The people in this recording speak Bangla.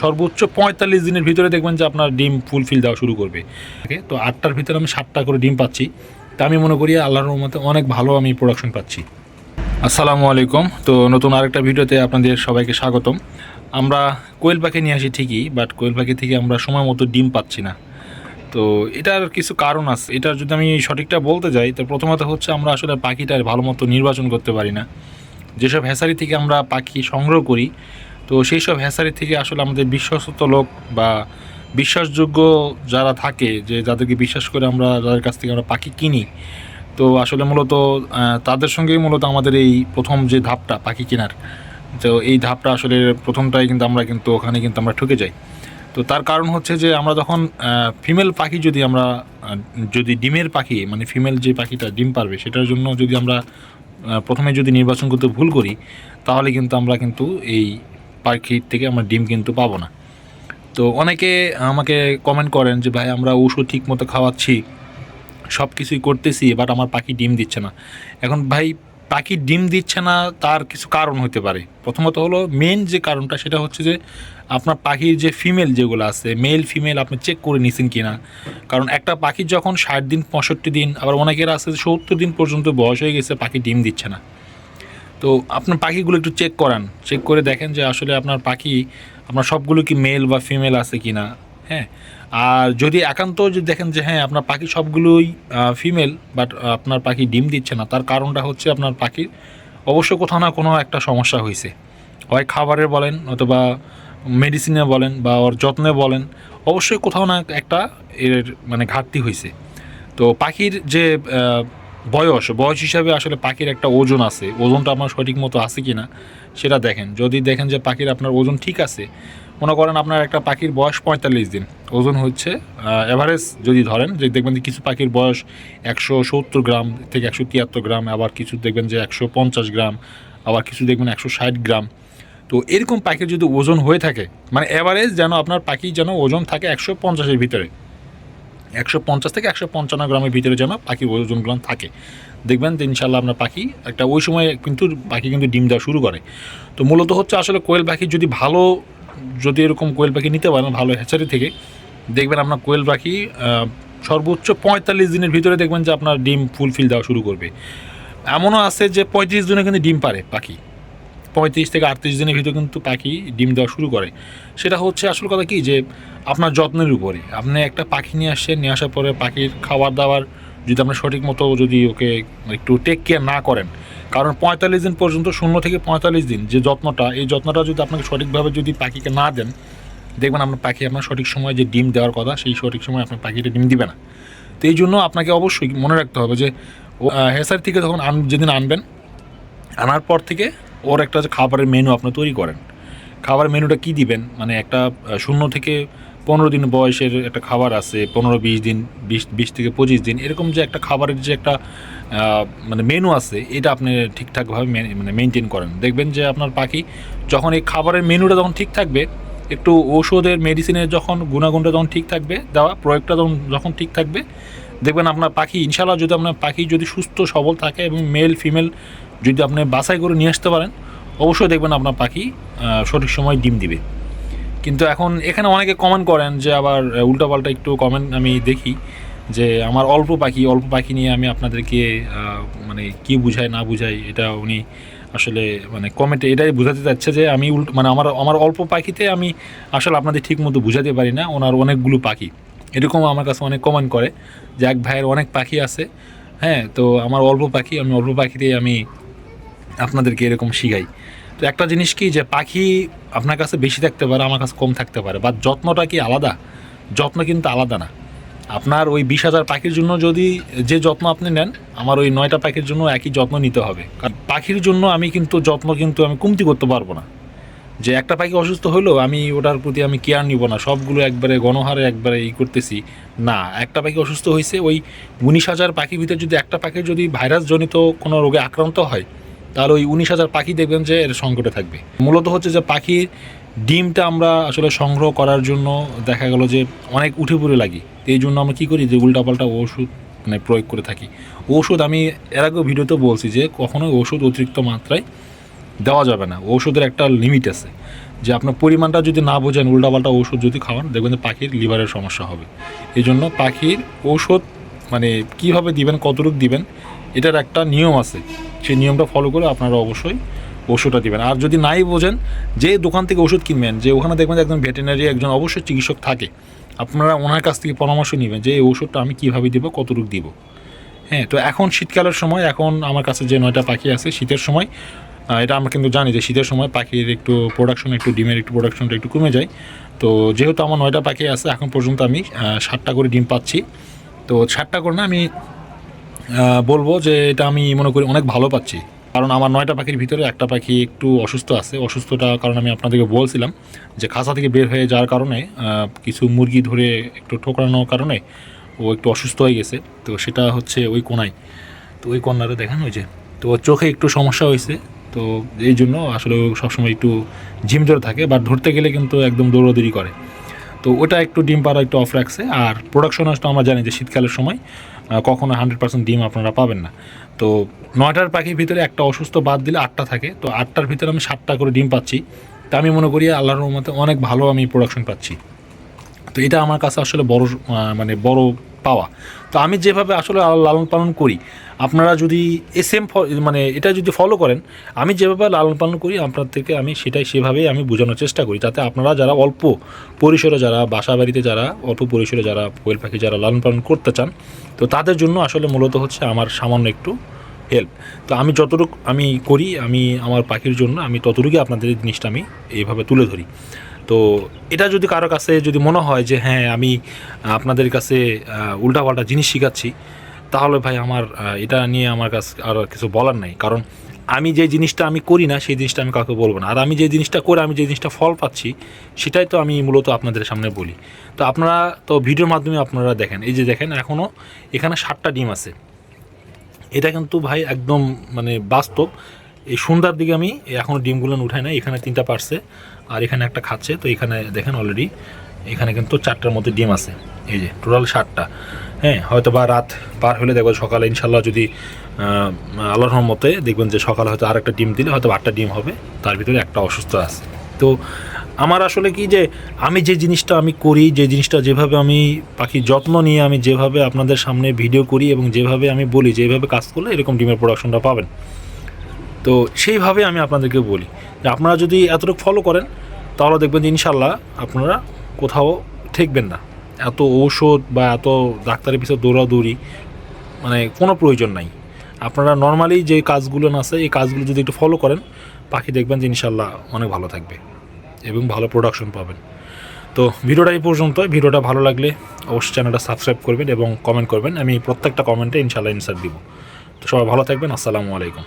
সর্বোচ্চ পঁয়তাল্লিশ দিনের ভিতরে দেখবেন যে আপনার ডিম ফুলফিল দেওয়া শুরু করবে। Okay, তো আটটার ভিতরে আমি সাতটা করে ডিম পাচ্ছি। তা আমি মনে করি আল্লাহর রহমতে অনেক ভালো আমি প্রোডাকশন পাচ্ছি। আসসালামু আলাইকুম। তো নতুন আরেকটা ভিডিওতে আপনাদের সবাইকে স্বাগতম। আমরা কোয়েল পাখি নিয়ে আসি ঠিকই বাট কোয়েল পাখি থেকে আমরা সময় মতো ডিম পাচ্ছি না। তো এটার কিছু কারণ আছে। এটার যদি আমি সঠিকটা বলতে যাই তো প্রথমত হচ্ছে আমরা আসলে পাখিটার ভালো মতো নির্বাচন করতে পারি না। যেসব হ্যাসারি থেকে আমরা পাখি সংগ্রহ করি তো সেই সব হ্যাসারি থেকে আসলে আমাদের বিশ্বস্ত লোক বা বিশ্বাসযোগ্য যারা থাকে, যে যাদেরকে বিশ্বাস করে আমরা, যাদের কাছ থেকে আমরা পাখি কিনি, তো আসলে মূলত তাদের সঙ্গেই মূলত আমাদের এই প্রথম যে ধাপটা পাখি কেনার, তো এই ধাপটা আসলে প্রথমটাই কিন্তু আমরা কিন্তু ওখানে কিন্তু আমরা ঠকে যাই। তো তার কারণ হচ্ছে যে আমরা যখন ফিমেল পাখি যদি আমরা যদি ডিমের পাখি মানে ফিমেল যে পাখিটা ডিম পারবে, সেটার জন্য যদি আমরা প্রথমে যদি নির্বাচন করতে ভুল করি, তাহলে কিন্তু আমরা কিন্তু এই পাখির থেকে আমরা ডিম কিন্তু পাবো না। তো অনেকে আমাকে কমেন্ট করেন যে, ভাই, আমরা ওষুধ ঠিক মতো খাওয়াচ্ছি সব কিছুই করতেছি বাট আমার পাখি ডিম দিচ্ছে না। এখন ভাই, পাখি ডিম দিচ্ছে না, তার কিছু কারণ হতে পারে। প্রথমত হলো মেন যে কারণটা, সেটা হচ্ছে যে, আপনার পাখির যে ফিমেল যেগুলো আছে মেল ফিমেল আপনি চেক করে নিছেন কি না কারণ একটা পাখি যখন ষাট দিন, পঁয়ষট্টি দিন, আবার অনেকের আছে সত্তর দিন পর্যন্ত বয়স হয়ে গেছে, পাখি ডিম দিচ্ছে না। তো আপনার পাখিগুলো একটু চেক করান। চেক করে দেখেন যে আসলে আপনার পাখি, আপনার সবগুলো কি মেল বা ফিমেল আছে কি না হ্যাঁ? আর যদি একান্ত যদি দেখেন যে হ্যাঁ আপনার পাখি সবগুলোই ফিমেল বাট আপনার পাখি ডিম দিচ্ছে না, তার কারণটা হচ্ছে আপনার পাখির অবশ্য কোথাও না কোনো একটা সমস্যা হয়েছে। হয় খাবারের বলেন, অথবা মেডিসিনে বলেন, বা ওর যত্নে বলেন, অবশ্যই কোথাও না একটা এর মানে ঘাটতি হয়েছে। তো পাখির যে বয়স বয়স হিসাবে আসলে পাখির একটা ওজন আছে। ওজনটা আমার সঠিক মতো আছে কি না সেটা দেখেন। যদি দেখেন যে পাখির আপনার ওজন ঠিক আছে, মনে করেন আপনার একটা পাখির বয়স পঁয়তাল্লিশ দিন। ওজন হচ্ছে এভারেজ যদি ধরেন, যে দেখবেন যে কিছু পাখির বয়স একশো সত্তর গ্রাম থেকে একশো তিয়াত্তর গ্রাম, আবার কিছু দেখবেন যে একশো পঞ্চাশ গ্রাম, আবার কিছু দেখবেন একশো ষাট গ্রাম। তো এরকম পাখির যদি ওজন হয়ে থাকে মানে এভারেজ যেন আপনার পাখি যেন ওজন থাকে একশো পঞ্চাশের ভিতরে একশো পঞ্চাশ থেকে একশো পঞ্চান্ন গ্রামের ভিতরে যেন পাখির ওজনগুলো থাকে। দেখবেন যে ইনশাল্লাহ আপনার পাখি একটা ওই সময় কিন্তু পাখি কিন্তু ডিম দেওয়া শুরু করে। তো মূলত হচ্ছে আসলে কোয়েল পাখি যদি ভালো, যদি এরকম কোয়েল পাখি নিতে পারেন ভালো হ্যাচারি থেকে, দেখবেন আপনার কোয়েল পাখি সর্বোচ্চ পঁয়তাল্লিশ দিনের ভিতরে দেখবেন যে আপনার ডিম ফুলফিল দেওয়া শুরু করবে। এমনও আছে যে পঁয়ত্রিশ দিনে কিন্তু ডিম পারে পাখি। পঁয়ত্রিশ থেকে আটত্রিশ দিনের ভিতরে কিন্তু পাখি ডিম দেওয়া শুরু করে। সেটা হচ্ছে আসল কথা কি যে আপনার যত্নের উপরে আপনি একটা পাখি নিয়ে আসছেন, নিয়ে আসার পরে পাখির খাবার দাবার যদি আপনি সঠিক মতো যদি ওকে একটু টেক কেয়ার না করেন, কারণ পঁয়তাল্লিশ দিন পর্যন্ত, শূন্য থেকে পঁয়তাল্লিশ দিন যে যত্নটা, এই যত্নটা যদি আপনাকে সঠিকভাবে যদি পাখিকে না দেন, দেখবেন আপনার পাখি আপনার সঠিক সময় যে ডিম দেওয়ার কথা, সেই সঠিক সময় আপনার পাখিটা ডিম দিবে না। তো এই জন্য আপনাকে অবশ্যই মনে রাখতে হবে যে, ও হেসার থেকে যখন আন, যেদিন আনবেন, আনার পর থেকে ওর একটা খাবারের মেনু আপনি তৈরি করেন। খাবারের মেনুটা কি দিবেন? মানে একটা শূন্য থেকে পনেরো দিন বয়সের একটা খাবার আছে, পনেরো বিশ দিন, বিশ বিশ থেকে পঁচিশ দিন, এরকম যে একটা খাবারের যে একটা মানে মেনু আছে, এটা আপনি ঠিকঠাকভাবে মানে মেনটেন করেন। দেখবেন যে আপনার পাখি যখন এই খাবারের মেনুটা যখন ঠিক থাকবে, একটু ঔষধের মেডিসিনের যখন গুণাগুণটা যখন ঠিক থাকবে, দেওয়া, প্রয়োগটা যখন যখন ঠিক থাকবে, দেখবেন আপনার পাখি ইনশাল্লাহ যদি আপনার পাখি যদি সুস্থ, সবল থাকে এবং মেল ফিমেল যদি আপনি বাছাই করে নিয়ে আসতে পারেন, অবশ্যই দেখবেন আপনার পাখি সঠিক সময় ডিম দিবে। কিন্তু এখন এখানে অনেকে কমেন্ট করেন যে আবার উল্টাপাল্টা একটু কমেন্ট আমি দেখি যে আমার অল্প পাখি অল্প পাখি নিয়ে আমি আপনাদেরকে মানে কি বুঝাই না বুঝাই এটা উনি আসলে মানে কমেন্টে এটাই বোঝাতে চাচ্ছে যে আমি উল্ট মানে আমার আমার অল্প পাখিতে আমি আসলে আপনাদের ঠিক মতো বুঝাতে পারি না, ওনার অনেকগুলো পাখি। এরকম আমার কাছে অনেক কমেন্ট করে যে এক ভাইয়ের অনেক পাখি আছে হ্যাঁ তো আমার অল্প পাখি, আমি অল্প পাখিতে আমি আপনাদেরকে এরকম শিখাই। তো একটা জিনিস কি যে পাখি আপনার কাছে বেশি থাকতে পারে, আমার কাছে কম থাকতে পারে বা যত্নটা কি আলাদা? যত্ন কিন্তু আলাদা না। আপনার ওই বিশ হাজার পাখির জন্য যদি যে যত্ন আপনি নেন, আমার ওই নয়টা পাখির জন্য একই যত্ন নিতে হবে। কারণ পাখির জন্য আমি কিন্তু যত্ন কিন্তু আমি কমতি করতে পারব না। যে একটা পাখি অসুস্থ হলো, আমি ওটার প্রতি আমি কেয়ার নিব না, সবগুলো একবারে গণহারে একবারে ই করতেছি। না, একটা পাখি অসুস্থ হয়েছে, ওই উনিশ হাজার পাখির ভিতরে যদি একটা পাখির যদি ভাইরাসজনিত কোনো রোগে আক্রান্ত হয় তাহলে ওই উনিশ হাজার পাখি দেখবেন যে এর সংকটে থাকবে। মূলত হচ্ছে যে পাখির ডিমটা আমরা আসলে সংগ্রহ করার জন্য দেখা গেল যে অনেক উঠে পড়ে লাগি। এই জন্য আমরা কী করি যে উল্টাপাল্টা ওষুধ মানে প্রয়োগ করে থাকি। ওষুধ আমি এর আগেও ভিডিওতে বলছি যে কখনোই ওষুধ অতিরিক্ত মাত্রায় দেওয়া যাবে না। ওষুধের একটা লিমিট আছে যে আপনার পরিমাণটা যদি না বোঝেন উল্টাপাল্টা ওষুধ যদি খাওয়ান, দেখবেন যে পাখির লিভারের সমস্যা হবে। এই জন্য পাখির ঔষধ মানে কীভাবে দিবেন, কতটুকু দিবেন, এটার একটা নিয়ম আছে। সেই নিয়মটা ফলো করে আপনারা অবশ্যই ওষুধটা দিবেন। আর যদি নাই বোঝেন, যে দোকান থেকে ওষুধ কিনবেন, যে ওখানে দেখবেন একজন ভেটেরিনারি একজন অবশ্যই চিকিৎসক থাকে, আপনারা ওনার কাছ থেকে পরামর্শ নেবেন যে এই ওষুধটা আমি কীভাবে দিব, কতটুকু দিব। হ্যাঁ তো এখন শীতকালের সময়, এখন আমার কাছে যে নয়টা পাখি আছে, শীতের সময় এটা আমরা কিন্তু জানি যে শীতের সময় পাখির একটু প্রোডাকশন একটু ডিমের একটু প্রোডাকশনটা একটু কমে যায়। তো যেহেতু আমার নয়টা পাখি আছে, এখন পর্যন্ত আমি ষাটটা করে ডিম পাচ্ছি। তো ষাটটা করে না, আমি বলব যে এটা আমি মনে করি অনেক ভালো পাচ্ছি। কারণ আমার নয়টা পাখির ভিতরে একটা পাখি একটু অসুস্থ আছে। অসুস্থটা কারণ আমি আপনাদেরকে বলছিলাম যে খাঁচা থেকে বের হয়ে যাওয়ার কারণে কিছু মুরগি ধরে একটু ঠোকরানোর কারণে ও একটু অসুস্থ হয়ে গেছে। তো সেটা হচ্ছে ওই কোনায়। তো ওই দেখেন ওই যে। তো চোখে একটু সমস্যা হয়েছে। তো এই জন্য আসলে সবসময় একটু ঝিমঝরে থাকে বাট ধরতে গেলে কিন্তু একদম দৌড়াদৌড়ি করে। তো ওটা একটু ডিম পাড়া একটু অফ রাখছে। আর প্রোডাকশন আসলে আমরা জানি যে শীতকালের সময়। কখনো হান্ড্রেড পার্সেন্ট ডিম আপনারা পাবেন না। তো নয়টার পাখির ভিতরে একটা অসুস্থ বাদ দিলে আটটা থাকে। তো আটটার ভিতরে আমি সাতটা করে ডিম পাচ্ছি। তা আমি মনে করি আল্লাহর রহমতে অনেক ভালো আমি প্রোডাকশন পাচ্ছি। তো এটা আমার কাছে আসলে বড় মানে বড় পাওয়া। তো আমি যেভাবে আসলে লালন পালন করি, আপনারা যদি এ সেম মানে এটা যদি ফলো করেন, আমি যেভাবে লালন পালন করি, আপনার থেকে আমি সেটাই সেভাবেই আমি বোঝানোর চেষ্টা করি, যাতে আপনারা যারা অল্প পরিসরে যারা বাসা বাড়িতে যারা, অল্প পরিসরে যারা কোয়েল পাখি যারা লালন পালন করতে চান, তো তাদের জন্য আসলে মূলত হচ্ছে আমার সামান্য একটু হেল্প তো আমি যতটুকু আমি করি, আমি আমার পাখির জন্য, আমি ততটুকুই আপনাদের জিনিসটা আমি এইভাবে তুলে ধরি। তো এটা যদি কারও কাছে যদি মনে হয় যে হ্যাঁ আমি, আপনাদের কাছে উল্টাপাল্টা জিনিস শিখাচ্ছি, তাহলে ভাই আমার এটা নিয়ে আমার কাছে আর কিছু বলার নাই। কারণ আমি যে জিনিসটা আমি করি না, সেই জিনিসটা আমি কাউকে বলব না। আর আমি যে জিনিসটা করে, আমি যে জিনিসটা ফল পাচ্ছি, সেটাই তো আমি মূলত আপনাদের সামনে বলি। তো আপনারা তো ভিডিওর মাধ্যমে আপনারা দেখেন। এই যে দেখেন এখনও এখানে সাতটা ডিম আছে। এটা কিন্তু ভাই একদম মানে বাস্তব। এই সন্ধ্যার দিকে আমি এখনও ডিমগুলো উঠাই না এখানে তিনটা পারছে আর এখানে একটা খাচ্ছে। তো এখানে দেখেন অলরেডি এখানে কিন্তু চারটার মধ্যে ডিম আছে। এই যে টোটাল ষাটটা হ্যাঁ হয়তো বা রাত পার হলে দেখবেন সকালে ইনশাল্লাহ যদি আল্লাহর মতে দেখবেন যে সকালে হয়তো আর একটা ডিম দিলে হয়তো আটটা ডিম হবে, তার ভিতরে একটা অসুস্থ আছে। তো আমার আসলে কি যে আমি যে জিনিসটা আমি করি, যে জিনিসটা যেভাবে আমি পাখির যত্ন নিয়ে আমি যেভাবে আপনাদের সামনে ভিডিও করি এবং যেভাবে আমি বলি, যেভাবে কাজ করলে এরকম ডিমের প্রোডাকশনটা পাবেন। তো সেইভাবে আমি আপনাদেরকে বলি যে আপনারা যদি এতটুকু ফলো করেন, তাহলে দেখবেন যে ইনশাল্লাহ আপনারা কোথাও ঠেকবেন না। এত ঔষধ বা এত ডাক্তারের পিছনে দৌড়াদৌড়ি মানে কোনো প্রয়োজন নাই। আপনারা নর্মালি যে কাজগুলো আছে, এই কাজগুলো যদি একটু ফলো করেন পাখি দেখবেন যে ইনশাল্লাহ অনেক ভালো থাকবে এবং ভালো প্রোডাকশন পাবেন। তো ভিডিওটা এই পর্যন্ত ভিডিওটা ভালো লাগলে অবশ্যই চ্যানেলটা সাবস্ক্রাইব করবেন এবং কমেন্ট করবেন। আমি প্রত্যেকটা কমেন্টে ইনশাল্লাহ ইনসার দিব। তো সবাই ভালো থাকবেন। আসসালামু আলাইকুম।